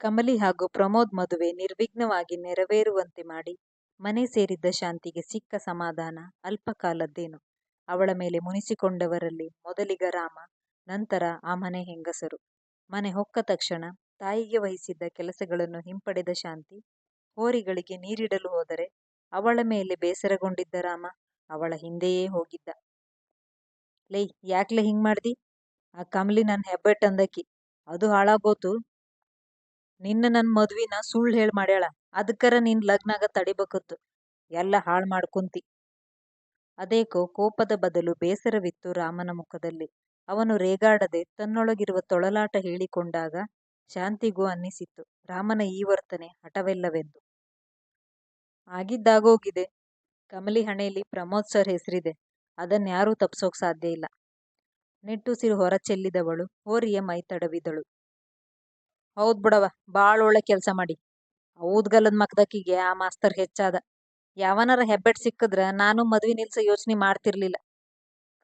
ಕಮಲಿ ಹಾಗೂ ಪ್ರಮೋದ್ ಮದುವೆ ನಿರ್ವಿಘ್ನವಾಗಿ ನೆರವೇರುವಂತೆ ಮಾಡಿ ಮನೆ ಸೇರಿದ್ದ ಶಾಂತಿಗೆ ಸಿಕ್ಕ ಸಮಾಧಾನ ಅಲ್ಪಕಾಲದ್ದೇನು. ಅವಳ ಮೇಲೆ ಮುನಿಸಿಕೊಂಡವರಲ್ಲಿ ಮೊದಲಿಗ ರಾಮ, ನಂತರ ಆ ಮನೆ ಹೆಂಗಸರು. ಮನೆ ಹೊಕ್ಕ ತಕ್ಷಣ ತಾಯಿಗೆ ವಹಿಸಿದ್ದ ಕೆಲಸಗಳನ್ನು ಹಿಂಪಡೆದ ಶಾಂತಿ ಹೋರಿಗಳಿಗೆ ನೀರಿಡಲು ಹೋದರೆ ಅವಳ ಮೇಲೆ ಬೇಸರಗೊಂಡಿದ್ದ ರಾಮ ಅವಳ ಹಿಂದೆಯೇ ಹೋಗಿದ್ದ. ಲೈ ಯಾಕ್ಲೆ ಹಿಂಗ್ ಮಾಡ್ದಿ? ಆ ಕಮಲಿ ನನ್ನ ಹೆಬ್ಬೆಟ್ಟಂದಕಿ ಅದು ಹಾಳಾಗೋತು. ನಿನ್ನ ನನ್ನ ಮದ್ವಿನ ಸುಳ್ಳು ಹೇಳಿ ಮಾಡ್ಯಾಳ ಅದಕ್ಕರ ನಿನ್ ಲಗ್ನಾಗ ತಡಿಬೇಕತ್ತು ಎಲ್ಲ ಹಾಳ್ ಮಾಡ್ಕೊಂತಿ ಅದೇಕೋ ಕೋಪದ ಬದಲು ಬೇಸರವಿತ್ತು ರಾಮನ ಮುಖದಲ್ಲಿ. ಅವನು ರೇಗಾಡದೆ ತನ್ನೊಳಗಿರುವ ತೊಳಲಾಟ ಹೇಳಿಕೊಂಡಾಗ ಶಾಂತಿಗೂ ಅನ್ನಿಸಿತ್ತು ರಾಮನ ಈ ವರ್ತನೆ ಹಠವೆಲ್ಲವೆಂದು ಆಗಿದ್ದಾಗೋಗಿದೆ. ಕಮಲಿ ಹಣೆಯಲ್ಲಿ ಪ್ರಮೋದ್ ಸರ್ ಹೆಸರಿದೆ ಅದನ್ಯಾರೂ ತಪ್ಸೋಕ್ ಸಾಧ್ಯ ಇಲ್ಲ. ನಿಟ್ಟುಸಿರು ಹೊರಚೆಲ್ಲಿದವಳು ಹೋರಿಯ ಮೈ ತಡವಿದಳು. ಹೌದ್ ಬಿಡವ ಬಾಳ್ ಒಳ್ಳೆ ಕೆಲ್ಸ ಮಾಡಿ. ಆ ಊದ್ಗಲ್ಲದ್ ಮಕ್ದಕಿಗೆ ಆ ಮಾಸ್ತರ್ ಹೆಚ್ಚಾದ. ಯಾವನಾರ ಹೆಬ್ಬೆಟ್ ಸಿಕ್ಕದ್ರ ನಾನು ಮದ್ವಿ ನಿಲ್ಸ ಯೋಚನೆ ಮಾಡ್ತಿರ್ಲಿಲ್ಲ.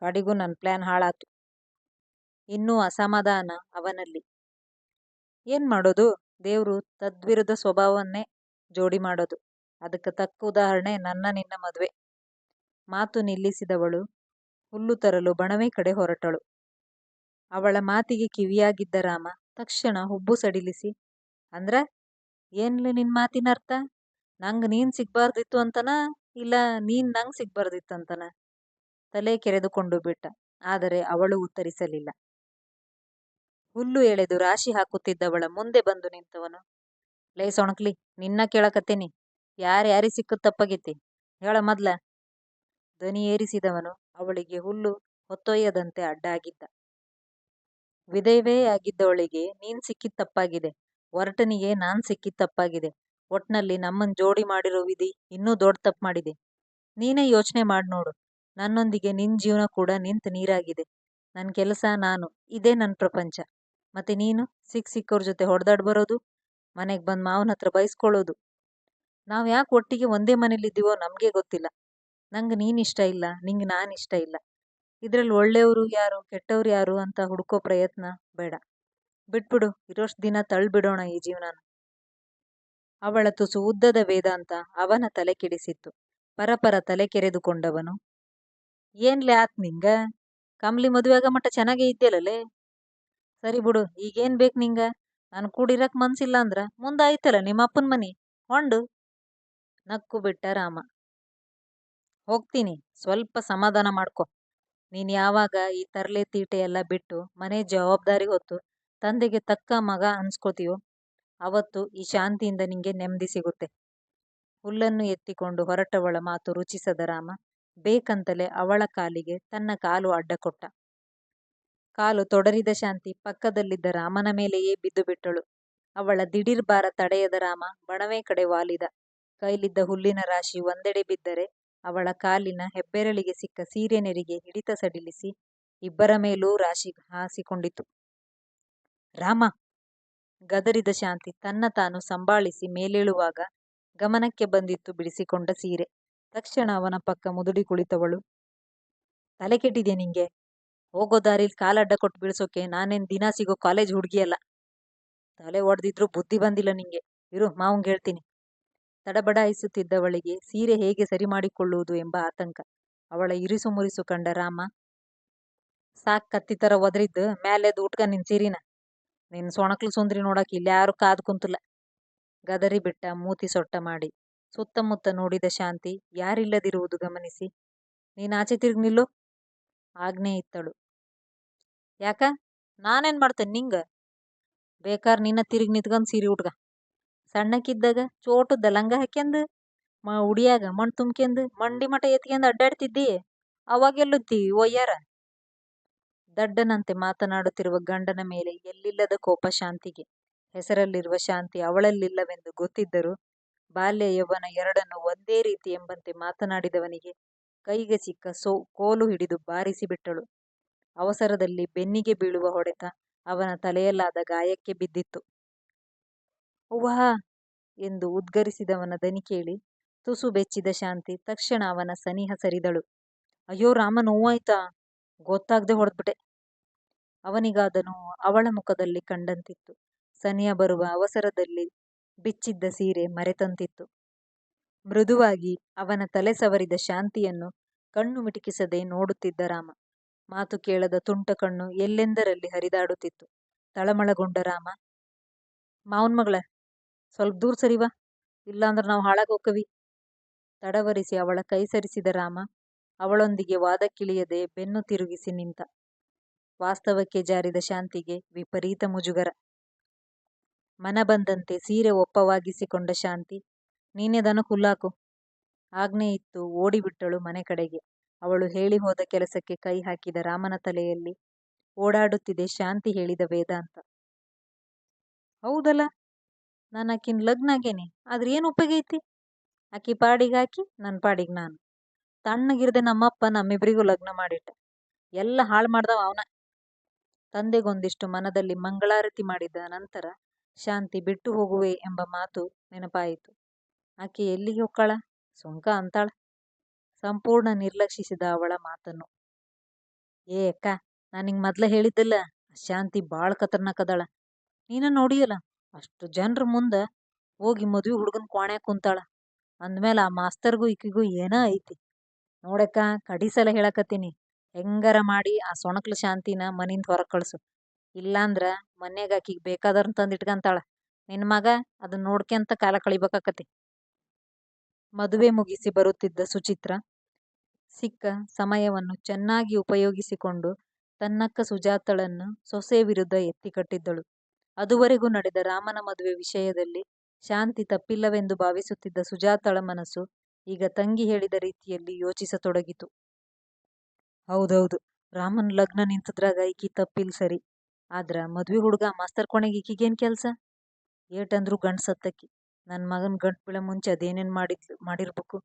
ಕಡಿಗೂ ನನ್ ಪ್ಲಾನ್ ಹಾಳಾತು. ಇನ್ನೂ ಅಸಮಾಧಾನ ಅವನಲ್ಲಿ. ಏನ್ ಮಾಡೋದು ದೇವ್ರು ತದ್ವಿರುದ್ಧ ಸ್ವಭಾವವನ್ನೇ ಜೋಡಿ ಮಾಡೋದು. ಅದಕ್ಕೆ ತಕ್ಕ ಉದಾಹರಣೆ ನನ್ನ ನಿನ್ನ ಮದ್ವೆ. ಮಾತು ನಿಲ್ಲಿಸಿದವಳು, ಹುಲ್ಲು ತರಲು ಬಣವೆ ಕಡೆ ಹೊರಟಳು. ಅವಳ ಮಾತಿಗೆ ಕಿವಿಯಾಗಿದ್ದ ರಾಮ ತಕ್ಷಣ ಹುಬ್ಬು ಸಡಿಲಿಸಿ, ಅಂದ್ರ ಏನ್ಲೆ ನಿನ್ ಮಾತಿನರ್ಥ ನಂಗ್ ನೀನ್ ಸಿಗ್ಬಾರ್ದಿತ್ತು ಅಂತನ ಇಲ್ಲ ನೀನ್ ನಂಗ್ ಸಿಗ್ಬಾರ್ದಿತ್ತಂತನ? ತಲೆ ಕೆರೆದುಕೊಂಡು ಬಿಟ್ಟ. ಆದರೆ ಅವಳು ಉತ್ತರಿಸಲಿಲ್ಲ. ಹುಲ್ಲು ಎಳೆದು ರಾಶಿ ಹಾಕುತ್ತಿದ್ದವಳ ಮುಂದೆ ಬಂದು ನಿಂತವನು, ಲೇ ಸೊಣಕ್ಲಿ, ನಿನ್ನ ಕೇಳಕತ್ತೇನಿ ಯಾರ್ಯಾರಿ ಸಿಕ್ಕ ತಪ್ಪಗಿತ್ತಿ ತಪ್ಪಾಗೆತಿ ಹೇಳ ಮೊದ್ಲ ಧ್ವನಿ ಏರಿಸಿದವನು, ಅವಳಿಗೆ ಹುಲ್ಲು ಹೊತ್ತೊಯ್ಯದಂತೆ ಅಡ್ಡಾಗಿದ್ದ. ವಿಧವೆ ಆಗಿದ್ದವಳಿಗೆ ನೀನ್ ಸಿಕ್ಕಿದ್ ತಪ್ಪಾಗಿದೆ. ಒರಟನಿಗೆ ನಾನ್ ಸಿಕ್ಕಿದ್ ತಪ್ಪಾಗಿದೆ. ಒಟ್ನಲ್ಲಿ ನಮ್ಮನ್ ಜೋಡಿ ಮಾಡಿರೋ ವಿಧಿ ಇನ್ನೂ ದೊಡ್ಡ್ ತಪ್ಪು ಮಾಡಿದೆ. ನೀನೇ ಯೋಚ್ನೆ ಮಾಡಿ ನೋಡು. ನನ್ನೊಂದಿಗೆ ನಿನ್ ಜೀವ್ನ ಕೂಡ ನಿಂತ್ ನೀರಾಗಿದೆ. ನನ್ ಕೆಲಸ ನಾನು ಇದೇ ನನ್ ಪ್ರಪಂಚ. ಮತ್ತೆ ನೀನು ಸಿಕ್ ಸಿಕ್ಕೋರ್ ಜೊತೆ ಹೊಡ್ದಾಡ್ ಬರೋದು, ಮನೆಗ್ ಬಂದ್ ಮಾವನ ಹತ್ರ ಬಯಸ್ಕೊಳ್ಳೋದು ನಾವ್ ಯಾಕ್ ಒಟ್ಟಿಗೆ ಒಂದೇ ಮನೆಲಿದ್ದೀವೋ ನಮ್ಗೇ ಗೊತ್ತಿಲ್ಲ. ನಂಗ್ ನೀನ್ ಇಷ್ಟ ಇಲ್ಲ ನಿಂಗ್ ನಾನ್ ಇಷ್ಟ ಇಲ್ಲ. ಇದ್ರಲ್ ಒಳ್ಳೆಯವರು ಯಾರು, ಕೆಟ್ಟವ್ರು ಯಾರು ಅಂತ ಹುಡುಕೋ ಪ್ರಯತ್ನ ಬೇಡ. ಬಿಟ್ಬಿಡು, ಇರೋಷ್ಟು ದಿನ ತಳ್ಳಿಬಿಡೋಣ ಈ ಜೀವನನ ಅವಳ ತುಸು ಉದ್ದದ ವೇದಾಂತ ಅವನ ತಲೆ ಕೆಡಿಸಿತ್ತು. ಪರಪರ ತಲೆ ಕೆರೆದುಕೊಂಡವನು ಏನ್ಲೆ ಆತ್ ನಿಂಗ? ಕಮ್ಲಿ ಮಟ್ಟ ಚೆನ್ನಾಗೇ ಇದ್ಯಲಲೇ. ಸರಿ ಬಿಡು, ಈಗೇನ್ ಬೇಕ್ ನಿಂಗ? ನಾನು ಕೂಡಿರಕ್ ಮುಂದೆ ಮುಂದ ನಿಮ್ಮ ಅಪ್ಪನ ಮನಿ ಹೊಂಡು. ನಕ್ಕು ಬಿಟ್ಟ ರಾಮ. ಹೋಗ್ತೀನಿ, ಸ್ವಲ್ಪ ಸಮಾಧಾನ ಮಾಡ್ಕೊ. ನೀನ್ ಯಾವಾಗ ಈ ತರಲೆ ತೀಟೆ ಎಲ್ಲ ಬಿಟ್ಟು ಮನೆ ಜವಾಬ್ದಾರಿ ಹೊತ್ತು ತಂದೆಗೆ ತಕ್ಕ ಮಗ ಅನ್ಸ್ಕೋತೀಯೋ ಅವತ್ತು ಈ ಶಾಂತಿಯಿಂದ ನಿಂಗೆ ನೆಮ್ಮದಿ ಸಿಗುತ್ತೆ. ಹುಲ್ಲನ್ನು ಎತ್ತಿಕೊಂಡು ಹೊರಟವಳ ಮಾತು ರುಚಿಸದ ರಾಮ, ಬೇಕಂತಲೇ ಅವಳ ಕಾಲಿಗೆ ತನ್ನ ಕಾಲು ಅಡ್ಡಕೊಟ್ಟ. ಕಾಲು ತೊಡರಿದ ಶಾಂತಿ ಪಕ್ಕದಲ್ಲಿದ್ದ ರಾಮನ ಮೇಲೆಯೇ ಬಿದ್ದು ಬಿಟ್ಟಳು. ಅವಳ ದಿಢೀರ್ ಭಾರ ತಡೆಯದ ರಾಮ ಬಣವೆ ಕಡೆ ವಾಲಿದ. ಕೈಲಿದ್ದ ಹುಲ್ಲಿನ ರಾಶಿ ಒಂದೆಡೆ ಬಿದ್ದರೆ ಅವಳ ಕಾಲಿನ ಹೆಬ್ಬೆರಳಿಗೆ ಸಿಕ್ಕ ಸೀರೆ ನೆರಿಗೆ ಹಿಡಿತ ಸಡಿಲಿಸಿ ಇಬ್ಬರ ಮೇಲೂ ರಾಶಿ ಹಾಸಿಕೊಂಡಿತು. ರಾಮ ಗದರಿದ ಶಾಂತಿ ತನ್ನ ತಾನು ಸಂಭಾಳಿಸಿ ಮೇಲೇಳುವಾಗ ಗಮನಕ್ಕೆ ಬಂದಿತ್ತು ಬಿಡಿಸಿಕೊಂಡ ಸೀರೆ. ತಕ್ಷಣ ಅವನ ಪಕ್ಕ ಮುದುಡಿ ಕುಳಿತವಳು. ತಲೆ ಕೆಟ್ಟಿದೆ ನಿಂಗೆ? ಹೋಗೋ ದಾರಿಲ್ ಕಾಲಡ್ಡ ಕೊಟ್ಟು ಬೀಳ್ಸೋಕೆ ನಾನೇನ್ ದಿನ ಸಿಗೋ ಕಾಲೇಜ್ ಹುಡುಗಿಯಲ್ಲ ತಲೆ ಒಡೆದಿದ್ರು ಬುದ್ಧಿ ಬಂದಿಲ್ಲ ನಿಂಗೆ. ಇರು, ಮಾವಂಗ್ ಹೇಳ್ತೀನಿ. ತಡಬಡಾಯಿಸುತ್ತಿದ್ದವಳಿಗೆ ಸೀರೆ ಹೇಗೆ ಸರಿಮಾಡಿಕೊಳ್ಳುವುದು ಎಂಬ ಆತಂಕ. ಅವಳ ಇರಿಸು ಮುರಿಸು ಕಂಡ ರಾಮ, ಸಾಕ್ ಕತ್ತಿತರ ಒದರಿದ್ದು ಮ್ಯಾಲೆದ್ದು ಉಟ್ಕ ನಿನ್ ಸೀರಿನ. ನಿನ್ ಸೊಣಕ್ಲು ಸುಂದ್ರಿ ಇಲ್ಲಿ ಯಾರು ಕಾದ್ ಕುಂತಲ್ಲ. ಗದರಿ ಬಿಟ್ಟ, ಮೂತಿ ಸೊಟ್ಟ ಮಾಡಿ. ಸುತ್ತಮುತ್ತ ನೋಡಿದ ಶಾಂತಿ, ಯಾರಿಲ್ಲದಿರುವುದು ಗಮನಿಸಿ, ನೀನ್ ಆಚೆ ತಿರುಗ್ ನಿಲ್ಲು. ಆಜ್ಞೆ ಇತ್ತಳು. ಯಾಕ ನಾನೇನ್ ಮಾಡ್ತೇನೆ ನಿಂಗ? ಬೇಕಾರ್ ನಿನ್ನ ತಿರ್ಗಿ ನಿತ್ಕೊಂಡ್ ಸೀರಿ ಉಟ್ಕ. ಸಣ್ಣಕಿದ್ದಾಗ ಚೋಟುದ್ದ ಲಂಗ ಮ ಉಡಿಯಾಗ ಮಣ್ಣು ತುಂಬ್ಕೆಂದು ಮಂಡಿ ಮಟ ಎತ್ಕೆಂದು ಅಡ್ಡಾಡ್ತಿದ್ದಿ. ಅವಾಗೆಲ್ಲುತ್ತಿ ಒಯ್ಯರ ದಡ್ಡನಂತೆ ಮಾತನಾಡುತ್ತಿರುವ ಗಂಡನ ಮೇಲೆ ಎಲ್ಲಿಲ್ಲದ ಕೋಪ ಶಾಂತಿಗೆ. ಹೆಸರಲ್ಲಿರುವ ಶಾಂತಿ ಅವಳಲ್ಲಿಲ್ಲವೆಂದು ಗೊತ್ತಿದ್ದರು ಬಾಲ್ಯ ಯೌವನ ಎರಡನ್ನು ಒಂದೇ ರೀತಿ ಎಂಬಂತೆ ಮಾತನಾಡಿದವನಿಗೆ ಕೈಗೆ ಸಿಕ್ಕ ಸೋ, ಕೋಲು ಹಿಡಿದು ಬಾರಿಸಿಬಿಟ್ಟಳು ಅವಸರದಲ್ಲಿ ಬೆನ್ನಿಗೆ ಬೀಳುವ ಹೊಡೆತ ಅವನ ತಲೆಯಲ್ಲಾದ ಗಾಯಕ್ಕೆ ಬಿದ್ದಿತ್ತು. ಅವ್ವಾ ಎಂದು ಉದ್ಗರಿಸಿದವನ ದನಿ ಕೇಳಿ ತುಸು ಬೆಚ್ಚಿದ ಶಾಂತಿ ತಕ್ಷಣ ಅವನ ಸನಿಹ ಸರಿದಳು. ಅಯ್ಯೋ, ರಾಮ ನೋವಾಯ್ತಾ? ಗೊತ್ತಾಗ್ದೇ ಹೊಡೆದ್ಬಿಟ್ಟೆ ಅವನಿಗಾದ ನೋವು ಅವಳ ಮುಖದಲ್ಲಿ ಕಂಡಂತಿತ್ತು. ಸನಿಹ ಬರುವ ಅವಸರದಲ್ಲಿ ಬಿಚ್ಚಿದ್ದ ಸೀರೆ ಮರೆತಂತಿತ್ತು ಮೃದುವಾಗಿ ಅವನ ತಲೆ ಸವರಿದ ಶಾಂತಿಯನ್ನು ಕಣ್ಣು ಮಿಟುಕಿಸದೆ ನೋಡುತ್ತಿದ್ದ ರಾಮ ಮಾತು ಕೇಳದ ತುಂಟ ಕಣ್ಣು ಎಲ್ಲೆಂದರಲ್ಲಿ ಹರಿದಾಡುತ್ತಿತ್ತು ತಳಮಳಗೊಂಡ ರಾಮ, ಮಾವನ್ ಮಗಳ ಸ್ವಲ್ಪ ದೂರ ಸರಿವಾ ಇಲ್ಲಾಂದ್ರೆ ನಾವು ಹಾಳಾಗೋಕವಿ ತಡವರಿಸಿ, ಅವಳ ಕೈ ಸರಿಸಿದ ರಾಮ, ಅವಳೊಂದಿಗೆ ವಾದಕ್ಕಿಳಿಯದೆ ಬೆನ್ನು ತಿರುಗಿಸಿ ನಿಂತ. ವಾಸ್ತವಕ್ಕೆ ಜಾರಿದ ಶಾಂತಿಗೆ ವಿಪರೀತ ಮುಜುಗರ. ಮನ ಬಂದಂತೆ ಸೀರೆ ಒಪ್ಪವಾಗಿಸಿಕೊಂಡ ಶಾಂತಿ ನೀನೆದನ್ನು ಹುಲ್ಲಾಕು. ಆಜ್ಞೆ ಇತ್ತು, ಓಡಿಬಿಟ್ಟಳು ಮನೆ ಕಡೆಗೆ. ಅವಳು ಹೇಳಿ ಹೋದ ಕೆಲಸಕ್ಕೆ ಕೈ ಹಾಕಿದ ರಾಮನ ತಲೆಯಲ್ಲಿ ಓಡಾಡುತ್ತಿದೆ ಶಾಂತಿ ಹೇಳಿದ ವೇದಾಂತ. ಹೌದಲ್ಲ? ನಾನು ಆಕಿನ ಲಗ್ನ ಆಗೇನಿ ಆದ್ರೆ ಏನು ಉಪಯೋಗ ಐತಿ? ಆಕಿ ಪಾಡಿಗೆ ಹಾಕಿ ನನ್ನ ಪಾಡಿಗೆ ನಾನು. ತಣ್ಣಗಿರದೆ ನಮ್ಮಪ್ಪ ನಮ್ಮಿಬ್ಬರಿಗೂ ಲಗ್ನ ಮಾಡಿಟ್ಟ. ಎಲ್ಲ ಹಾಳು ಮಾಡ್ದವ ಅವನ. ತಂದೆಗೊಂದಿಷ್ಟು ಮನದಲ್ಲಿ ಮಂಗಳಾರತಿ ಮಾಡಿದ ನಂತರ ಶಾಂತಿ ಬಿಟ್ಟು ಹೋಗುವೆ ಎಂಬ ಮಾತು ನೆನಪಾಯಿತು. ಆಕೆ ಎಲ್ಲಿಗೆ ಹೊಕ್ಕಳ? ಸುಂಕ ಅಂತಾಳ. ಸಂಪೂರ್ಣ ನಿರ್ಲಕ್ಷಿಸಿದ ಅವಳ ಮಾತನ್ನು. ಏ ಅಕ್ಕ, ನಾನು ಹಿಂಗೆ ಮೊದ್ಲ ಹೇಳಿದ್ದಲ್ಲ ಶಾಂತಿ ಭಾಳ ಕತರ್ನಾಕದಾಳ ನೀನ ನೋಡಿಯಲ್ಲ? ಅಷ್ಟು ಜನರ ಮುಂದೆ ಹೋಗಿ ಮದ್ವೆ ಹುಡುಗನ ಕೋಣೆ ಕುಂತಾಳ. ಅಂದ್ಮೇಲೆ ಆ ಮಾಸ್ತರ್ಗೂ ಈಕಿಗೂ ಏನೋ ಐತಿ? ನೋಡಕ್ಕ, ಕಡಿ ಸಲ ಹೇಳಕತ್ತೀನಿ. ಹೆಂಗಾರ ಮಾಡಿ ಆ ಸೊಣಕ್ಲ ಶಾಂತಿನ ಮನಿಂದ ಹೊರಗೆ ಕಳಸು. ಇಲ್ಲಾಂದ್ರ ಮನ್ಯಾಗ ಆಕಿಗೆ ಬೇಕಾದವ್ರನ್ನ ತಂದು ಇಟ್ಕಂತಾಳ ನಿನ್ನ ಮಗ ಅದನ್ನ ನೋಡ್ಕೊಂತ ಕಾಲ ಕಳಿಬೇಕಾಕತಿ. ಮದುವೆ ಮುಗಿಸಿ ಬರುತ್ತಿದ್ದ ಸುಚಿತ್ರ ಸಿಕ್ಕ ಸಮಯವನ್ನು ಚೆನ್ನಾಗಿ ಉಪಯೋಗಿಸಿಕೊಂಡು ತನ್ನಕ್ಕ ಸುಜಾತಳನ್ನು ಸೊಸೆ ವಿರುದ್ಧ ಎತ್ತಿಕಟ್ಟಿದ್ದಳು ಅದುವರೆಗೂ ನಡೆದ ರಾಮನ ಮದುವೆ ವಿಷಯದಲ್ಲಿ ಶಾಂತಿ ತಪ್ಪಿಲ್ಲವೆಂದು ಭಾವಿಸುತ್ತಿದ್ದ ಸುಜಾತಳ ಮನಸ್ಸು ಈಗ ತಂಗಿ ಹೇಳಿದ ರೀತಿಯಲ್ಲಿ ಯೋಚಿಸತೊಡಗಿತು. ಹೌದೌದು, ರಾಮನ್ ಲಗ್ನ ನಿಂತದ್ರಾಗ ಈಕಿ ತಪ್ಪಿಲ್ ಸರಿ, ಆದ್ರ ಮದ್ವೆ ಹುಡುಗ ಮಾಸ್ತರ್ ಕೊನೆಗೆ ಈಕಿಗೇನ್ ಕೆಲ್ಸ? ಏಟಂದ್ರು ಗಂಡ್ ಸತ್ತಕ್ಕಿ ನನ್ನ ಮಗನ್ ಗಂಟ್ ಬೀಳ ಮುಂಚೆ ಅದೇನೇನ್ ಮಾಡಿದ್ಲು, ಮಾಡಿರ್ಬೇಕು?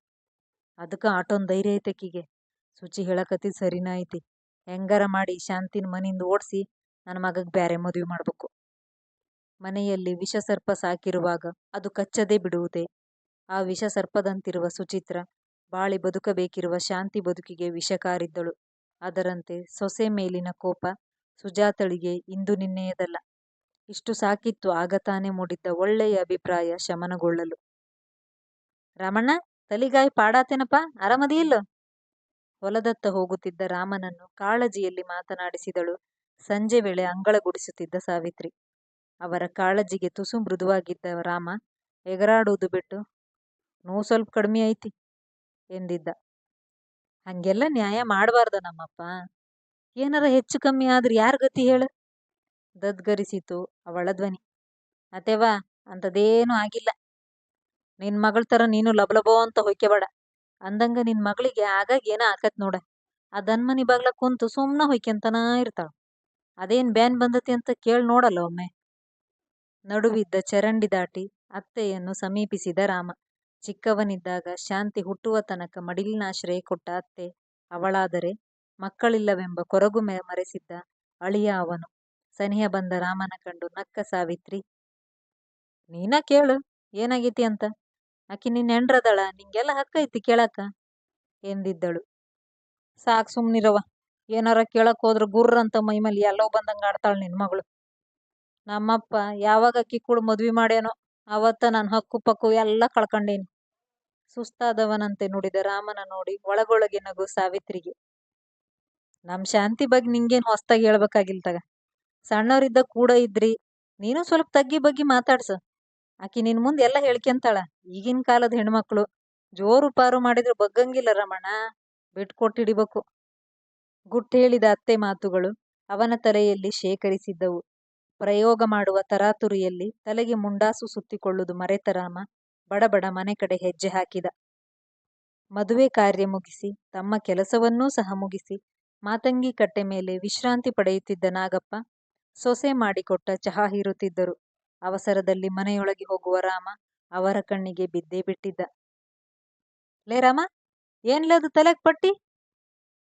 ಅದಕ್ಕ ಆಟೊಂದ್ ಧೈರ್ಯ ಐತಕ್ಕಿಗೆ ಸುಚಿ ಹೇಳಕತ್ತಿದ್ ಸರಿನಾ ಐತಿ. ಹೆಂಗಾರ ಮಾಡಿ ಶಾಂತಿನ ಮನಿಂದ ಓಡಿಸಿ ನನ್ನ ಮಗಗ್ ಬ್ಯಾರೆ ಮದುವೆ ಮಾಡ್ಬೇಕು. ಮನೆಯಲ್ಲಿ ವಿಷ ಸರ್ಪ ಸಾಕಿರುವಾಗ ಅದು ಕಚ್ಚದೆ ಬಿಡುವುದೇ? ಆ ವಿಷ ಸರ್ಪದಂತಿರುವ ಸುಚಿತ್ರ ಬಾಳಿ ಬದುಕಬೇಕಿರುವ ಶಾಂತಿ ಬದುಕಿಗೆ ವಿಷಕಾರಿದ್ದಳು ಅದರಂತೆ ಸೊಸೆ ಮೇಲಿನ ಕೋಪ ಸುಜಾತಳಿಗೆ ಇಂದು ನಿನ್ನೆಯದಲ್ಲ. ಇಷ್ಟು ಸಾಕಿತ್ತು ಆಗತಾನೆ ಮೂಡಿದ್ದ ಒಳ್ಳೆಯ ಅಭಿಪ್ರಾಯ ಶಮನಗೊಳ್ಳಲು. ರಮಣ, ತಲಿಗಾಯಿ ಪಾಡಾತೇನಪ್ಪ? ಆರಾಮದಿಯಿಲ್ಲ? ಹೊಲದತ್ತ ಹೋಗುತ್ತಿದ್ದ ರಾಮನನ್ನು ಕಾಳಜಿಯಲ್ಲಿ ಮಾತನಾಡಿಸಿದಳು. ಸಂಜೆ ವೇಳೆ ಅಂಗಳ ಗುಡಿಸುತ್ತಿದ್ದ ಸಾವಿತ್ರಿ. ಅವರ ಕಾಳಜಿಗೆ ತುಸು ಮೃದುವಾಗಿದ್ದ ರಾಮ ಎಗರಾಡುವುದು ಬಿಟ್ಟು ನೋವು ಸ್ವಲ್ಪ ಕಡಿಮೆ ಐತಿ ಎಂದಿದ್ದ. ಹಂಗೆಲ್ಲ ನ್ಯಾಯ ಮಾಡಬಾರ್ದ ನಮ್ಮಪ್ಪ. ಏನಾರ ಹೆಚ್ಚು ಕಮ್ಮಿ ಆದ್ರೆ ಯಾರ ಗತಿ ಹೇಳು? ದದ್ಗರಿಸಿತು ಅವಳ ಧ್ವನಿ. ಅತೆವಾ ಅಂಥದ್ದೇನೂ ಆಗಿಲ್ಲ. ನಿನ್ನ ಮಗಳ ತರ ನೀನು ಲಬಲಬೋ ಅಂತ ಹೊಯ್ಕೆಬೇಡ ಅಂದಂಗ ನಿನ್ನ ಮಗಳಿಗೆ ಆಗಾಗ ಏನೋ ಆಕತ್ ನೋಡ. ಆ ದನ್ಮನಿ ಬಾಗ್ಲ ಕುಂತು ಸುಮ್ನ ಹೊಯ್ಕೆಂತನ ಇರ್ತಾಳ. ಅದೇನ್ ಬ್ಯಾನ್ ಬಂದತಿ ಅಂತ ಕೇಳಿ ನೋಡಲ್ಲ ಒಮ್ಮೆ. ನಡುವಿದ್ದ ಚರಂಡಿ ದಾಟಿ ಅತ್ತೆಯನ್ನು ಸಮೀಪಿಸಿದ ರಾಮ. ಚಿಕ್ಕವನಿದ್ದಾಗ ಶಾಂತಿ ಹುಟ್ಟುವ ತನಕ ಮಡಿಲಿನಾಶ್ರಯ ಕೊಟ್ಟ ಅತ್ತೆ. ಅವಳಾದರೆ ಮಕ್ಕಳಿಲ್ಲವೆಂಬ ಕೊರಗು ಮರೆಸಿದ್ದ ಅಳಿಯ ಅವನು. ಸನಿಹ ಬಂದ ರಾಮನ ಕಂಡು ನಕ್ಕ ಸಾವಿತ್ರಿ, ನೀನ ಕೇಳು, ಏನಾಗೈತಿ ಅಂತ? ಆಕಿ ನಿನ್ನ ಹೆಂಡ್ರದಳ, ನಿಂಗೆಲ್ಲ ಹಕ್ಕೈತಿ ಕೇಳಾಕ ಎಂದಿದ್ದಳು. ಸಾಕ್ ಸುಮ್ನಿರವ ಏನಾರ ಕೇಳಕ್ ಹೋದ್ರ ಗುರ್ರಂತ ಮೈಮೇಲೆ ಎಲ್ಲೋ ಬಂದಂಗ ಆಡ್ತಾಳ ನಿನ್ ಮಗಳು. ನಮ್ಮಪ್ಪ ಯಾವಾಗ ಅಕ್ಕಿ ಕೂಡ ಮದ್ವಿ ಮಾಡ್ಯಾನೋ ಅವತ್ತ ನನ್ನ ಹಕ್ಕು ಪಕ್ಕು ಎಲ್ಲ ಕಳ್ಕೊಂಡೇನಿ. ಸುಸ್ತಾದವನಂತೆ ನುಡಿದ ರಾಮನ ನೋಡಿ ಒಳಗೊಳಗೆ ನಗು ಸಾವಿತ್ರಿಗೆ. ನಮ್ ಶಾಂತಿ ಬಗ್ಗೆ ನಿಂಗೇನು ಹೊಸ್ತಾಗಿ ಹೇಳ್ಬೇಕಾಗಿಲ್ತಾಗ ಸಣ್ಣವರಿದ್ದ ಕೂಡ ಇದ್ರಿ, ನೀನು ಸ್ವಲ್ಪ ತಗ್ಗಿ ಬಗ್ಗಿ ಮಾತಾಡ್ಸ. ಆಕಿ ನಿನ್ ಮುಂದೆ ಎಲ್ಲ ಹೇಳ್ಕೊಂತಾಳ ಈಗಿನ ಕಾಲದ ಹೆಣ್ಮಕ್ಳು ಜೋರು ಪಾರು ಮಾಡಿದ್ರು ಬಗ್ಗಂಗಿಲ್ಲ ರಮಣ ಬಿಟ್ಕೊಟ್ಟಿಡಿಬೇಕು ಗುಟ್ಟು ಹೇಳಿದ ಅತ್ತೆ ಮಾತುಗಳು ಅವನ ತಲೆಯಲ್ಲಿ ಶೇಖರಿಸಿದ್ದವು. ಪ್ರಯೋಗ ಮಾಡುವ ತರಾತುರಿಯಲ್ಲಿ ತಲೆಗೆ ಮುಂಡಾಸು ಸುತ್ತಿಕೊಳ್ಳುವುದು ಮರೆತ ರಾಮ ಬಡಬಡ ಮನೆ ಕಡೆ ಹೆಜ್ಜೆ ಹಾಕಿದ. ಮದುವೆ ಕಾರ್ಯ ಮುಗಿಸಿ ತಮ್ಮ ಕೆಲಸವನ್ನೂ ಸಹ ಮುಗಿಸಿ ಮಾತಂಗಿ ಕಟ್ಟೆ ಮೇಲೆ ವಿಶ್ರಾಂತಿ ಪಡೆಯುತ್ತಿದ್ದ ನಾಗಪ್ಪ ಸೊಸೆ ಮಾಡಿಕೊಟ್ಟ ಚಹಾ ಹೀರುತ್ತಿದ್ದರು. ಅವಸರದಲ್ಲಿ ಮನೆಯೊಳಗೆ ಹೋಗುವ ರಾಮ ಅವರ ಕಣ್ಣಿಗೆ ಬಿದ್ದೇ ಬಿಟ್ಟಿದ್ದ. ಲೇ ರಾಮ ಏನ್ಲದು ತಲೆಗ್ ಪಟ್ಟಿ?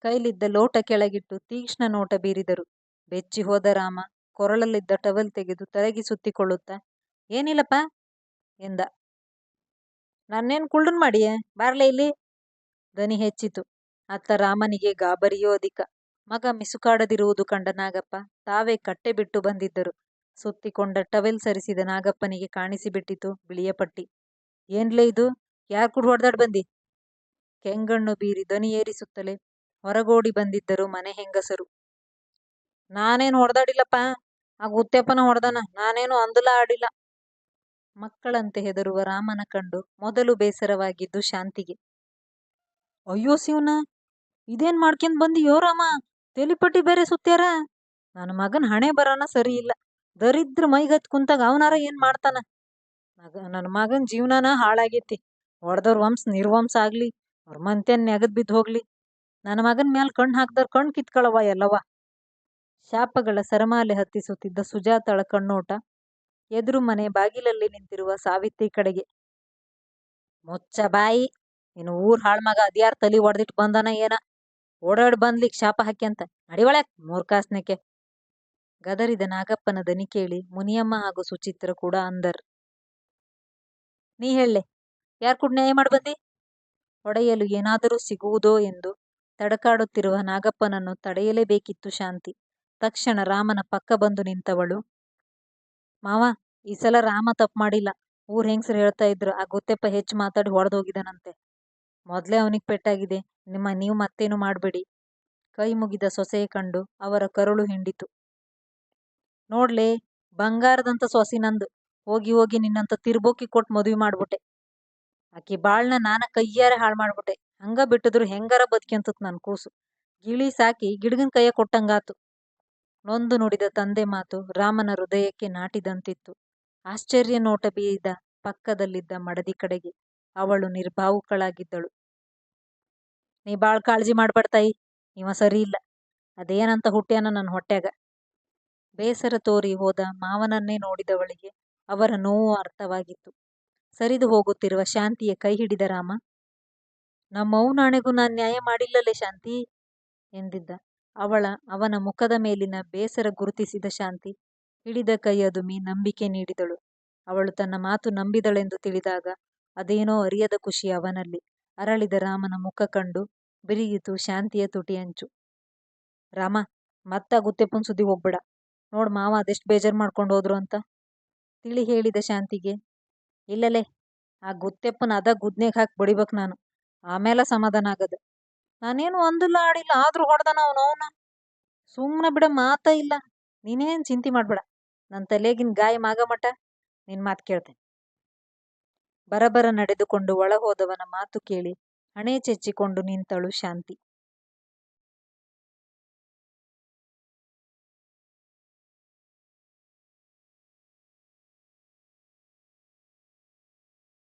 ಕೈಲಿದ್ದ ಲೋಟ ಕೆಳಗಿಟ್ಟು ತೀಕ್ಷ್ಣ ನೋಟ ಬೀರಿದರು. ಬೆಚ್ಚಿ ಹೋದ ರಾಮ ಕೊರಳಲ್ಲಿದ್ದ ಟವಲ್ ತೆಗೆದು ತಲೆಗೆ ಸುತ್ತಿಕೊಳ್ಳುತ್ತ, ಏನಿಲ್ಲಪ್ಪ, ಎಂದ. ನಾನೇನು ಕುಳ್ಳನ್ ಮಾಡಿಯ? ಬಾರ್ಲೆ ಇಲ್ಲಿ? ದನಿ ಹೆಚ್ಚಿತು. ಅತ್ತ ರಾಮನಿಗೆ ಗಾಬರಿಯೋ ಅಧಿಕ. ಮಗ ಮಿಸುಕಾಡದಿರುವುದು ಕಂಡ ನಾಗಪ್ಪ ತಾವೇ ಕಟ್ಟೆ ಬಿಟ್ಟು ಬಂದಿದ್ದರು. ಸುತ್ತಿಕೊಂಡ ಟವೆಲ್ ಸರಿಸಿದ ನಾಗಪ್ಪನಿಗೆ ಕಾಣಿಸಿಬಿಟ್ಟಿತು ಬಿಳಿಯ ಪಟ್ಟಿ. ಏನ್ಲೇ ಇದು? ಯಾರು ಕೂಡ ಹೊಡೆದಾಡ್ ಬಂದಿ? ಕೆಂಗಣ್ಣು ಬೀರಿ ಧ್ವನಿ ಏರಿಸುತ್ತಲೇ ಹೊರಗೋಡಿ ಬಂದಿದ್ದರು ಮನೆ ಹೆಂಗಸರು. ನಾನೇನು ಹೊಡೆದಾಡಿಲ್ಲಪ್ಪ. ಆ ಗುತ್ತೆಪ್ಪನ ಹೊಡೆದನ. ನಾನೇನು ಅಂದಲ ಆಡಿಲ್ಲ. ಮಕ್ಕಳಂತೆ ಹೆದರುವ ರಾಮನ ಕಂಡು ಮೊದಲು ಬೇಸರವಾಗಿದ್ದು ಶಾಂತಿಗೆ. ಅಯ್ಯೋ ಶಿವನ ಇದೇನ್ ಮಾಡ್ಕೊಂಡ್ ಬಂದಿಯೋ ರಾಮ? ತೆಲಿಪಟ್ಟಿ ಬೇರೆ ಸುತ್ತ್ಯಾರ? ನನ್ನ ಮಗನ್ ಹಣೆ ಬರೋಣ ಸರಿ ಇಲ್ಲ ದರಿದ್ರ ಮೈಗತ್ ಕುಂತಾಗ ಅವನಾರ ಏನ್ ಮಾಡ್ತಾನ? ಮಗ ನನ್ನ ಮಗನ್ ಜೀವನಾನ ಹಾಳಾಗೈತಿ. ಹೊಡೆದವ್ರ ವಂಶ ನಿರ್ವಂಶ ಆಗ್ಲಿ, ಅವ್ರ ಮಂತ್ಯನ್ ನೆಗದ್ ಬಿದ್ದು ಹೋಗ್ಲಿ. ನನ್ನ ಮಗನ್ ಮ್ಯಾಲ್ ಕಣ್ಣು ಹಾಕ್ದವ್ರ ಕಣ್ ಕಿತ್ಕೊಳವ ಎಲ್ಲವ ಶಾಪಗಳ ಸರಮಾಲೆ ಹತ್ತಿಸುತ್ತಿದ್ದ ಸುಜಾತಳ ಕಣ್ಣೋಟ, ಎದುರು ಮನೆ ಬಾಗಿಲಲ್ಲಿ ನಿಂತಿರುವ ಸಾವಿತ್ರಿ ಕಡೆಗೆ, ಮುಚ್ಚ ಬಾಯಿ ಇನ್ನು ಊರ್ ಹಾಳ್ ಮಗ ಅದ್ಯಾರ್ ತಲಿ ಹೊಡೆದಿಟ್ಟು ಬಂದನ ಏನ? ಓಡಾಡ್ ಬಂದ್ಲಿಕ್ ಶಾಪ ಹಾಕ್ಯಂತ ನಡಿವಳ್ಯಾಕ್ ಮೂರ್ಖಾಸ್ನಕ್ಕೆ. ಗದರಿದ ನಾಗಪ್ಪನ ದನಿ ಕೇಳಿ ಮುನಿಯಮ್ಮ ಹಾಗೂ ಸುಚಿತ್ರ ಕೂಡ ಅಂದರ್ ನೀ ಹೇಳೆ ಯಾರ್ ಕೂಡ ನ್ಯಾಯ ಮಾಡ್ಬಂದಿ ಹೊಡೆಯಲು ಏನಾದರೂ ಸಿಗುವುದೋ ಎಂದು ತಡಕಾಡುತ್ತಿರುವ ನಾಗಪ್ಪನನ್ನು ತಡೆಯಲೇಬೇಕಿತ್ತು ಶಾಂತಿ. ತಕ್ಷಣ ರಾಮನ ಪಕ್ಕ ಬಂದು ನಿಂತವಳು. ಮಾವ, ಈ ಸಲ ರಾಮ ತಪ್ಪು ಮಾಡಿಲ್ಲ. ಊರ್ ಹೆಂಗ್ಸರು ಹೇಳ್ತಾ ಇದ್ರು, ಆ ಗೊತ್ತೆಪ್ಪ ಹೆಚ್ಚು ಮಾತಾಡಿ ಹೊಡೆದೋಗಿದ್ದಾನಂತೆ. ಮೊದಲೇ ಅವನಿಗೆ ಪೆಟ್ಟಾಗಿದೆ. ನಿಮ್ಮ, ನೀವು ಮತ್ತೇನು ಮಾಡಬೇಡಿ. ಕೈ ಮುಗಿದ ಸೊಸೆಯ ಕಂಡು ಅವರ ಕರುಳು ಹಿಂಡಿತು. ನೋಡ್ಲೇ, ಬಂಗಾರದಂತ ಸೊಸಿ ನಂದು. ಹೋಗಿ ಹೋಗಿ ನಿನ್ನಂತ ತಿರ್ಬೋಕಿ ಕೊಟ್ಟು ಮದುವೆ ಮಾಡ್ಬಿಟ್ಟೆ. ಆಕಿ ಬಾಳ್ನ ನಾನ ಕೈಯಾರೆ ಹಾಳು ಮಾಡ್ಬಿಟ್ಟೆ. ಹಂಗ ಬಿಟ್ಟಿದ್ರು ಹೆಂಗಾರ ಬದುಕ್ಯಂತತ್ ನನ್ ಕೂಸು. ಗಿಳಿ ಸಾಕಿ ಗಿಡಗನ್ ಕೈಯ ಕೊಟ್ಟಂಗಾತು. ನೊಂದು ನುಡಿದ ತಂದೆ ಮಾತು ರಾಮನ ಹೃದಯಕ್ಕೆ ನಾಟಿದಂತಿತ್ತು. ಆಶ್ಚರ್ಯ ನೋಟ ಬೀದ ಪಕ್ಕದಲ್ಲಿದ್ದ ಮಡದಿ ಕಡೆಗೆ ಅವಳು ನಿರ್ಭಾವುಕಳಾಗಿದ್ದಳು. ನೀ ಬಾಳ್ ಕಾಳಜಿ ಮಾಡ್ಬಾರ್ತಾಯಿ ಇವ ಸರಿ ಇಲ್ಲ. ಅದೇನಂತ ಹುಟ್ಟ್ಯಾನ ನನ್ನ ಹೊಟ್ಯಾಗ? ಬೇಸರ ತೋರಿ ಹೋದ ಮಾವನನ್ನೇ ನೋಡಿದವಳಿಗೆ ಅವರ ನೋವು ಅರ್ಥವಾಗಿತ್ತು. ಸರಿದು ಹೋಗುತ್ತಿರುವ ಶಾಂತಿಯ ಕೈ ಹಿಡಿದ ರಾಮ ನಮ್ಮವ್ವನಾಣೆಗೂ ನಾನು ನ್ಯಾಯ ಮಾಡಿಲ್ಲಲೇ ಶಾಂತಿ? ಎಂದಿದ್ದ. ಅವಳ, ಅವನ ಮುಖದ ಮೇಲಿನ ಬೇಸರ ಗುರುತಿಸಿದ ಶಾಂತಿ, ಹಿಡಿದ ಕೈ ಅದುಮಿ ನಂಬಿಕೆ ನೀಡಿದಳು. ಅವಳು ತನ್ನ ಮಾತು ನಂಬಿದಳೆಂದು ತಿಳಿದಾಗ ಅದೇನೋ ಅರಿಯದ ಖುಷಿ ಅವನಲ್ಲಿ. ಅರಳಿದ ರಾಮನ ಮುಖ ಕಂಡು ಬಿರಿಯಿತು ಶಾಂತಿಯ ತುಟಿ ಅಂಚು. ರಾಮ, ಮತ್ತ ಗುತ್ತೆಪ್ಪನ್ ಸುದ್ದಿ ಹೋಗ್ಬೇಡ. ನೋಡ್ ಮಾವ ಅದೆಷ್ಟು ಬೇಜಾರ್ ಮಾಡ್ಕೊಂಡು ಹೋದ್ರು ಅಂತ. ತಿಳಿ ಹೇಳಿದ ಶಾಂತಿಗೆ, ಇಲ್ಲಲೇ, ಆ ಗುತ್ತೆಪ್ಪನ ಅದ ಗುದ್ನೆಗೆ ಹಾಕಿ ಬಡಿಬೇಕು ನಾನು. ಆಮೇಲೆ ಸಮಾಧಾನ ಆಗದ. ನಾನೇನು ಒಂದಿಲ್ಲ ಆಡಿಲ್ಲ, ಆದ್ರೂ ಹೊಡೆದನ ಅವನು, ಅವನ. ಸುಮ್ಮನೆ ಬಿಡ, ಮಾತ ಇಲ್ಲ. ನೀನೇನ್ ಚಿಂತೆ ಮಾಡ್ಬೇಡ. ನನ್ನ ತಲೆಗಿನ ಗಾಯ ಮಟ ನಿನ್ ಮಾತು ಕೇಳ್ತೇನೆ. ಬರಬರ ನಡೆದುಕೊಂಡು ಒಳ ಹೋದವನ ಮಾತು ಕೇಳಿ ಹಣೆ ಚೆಚ್ಚಿಕೊಂಡು ನಿಂತಳು ಶಾಂತಿ.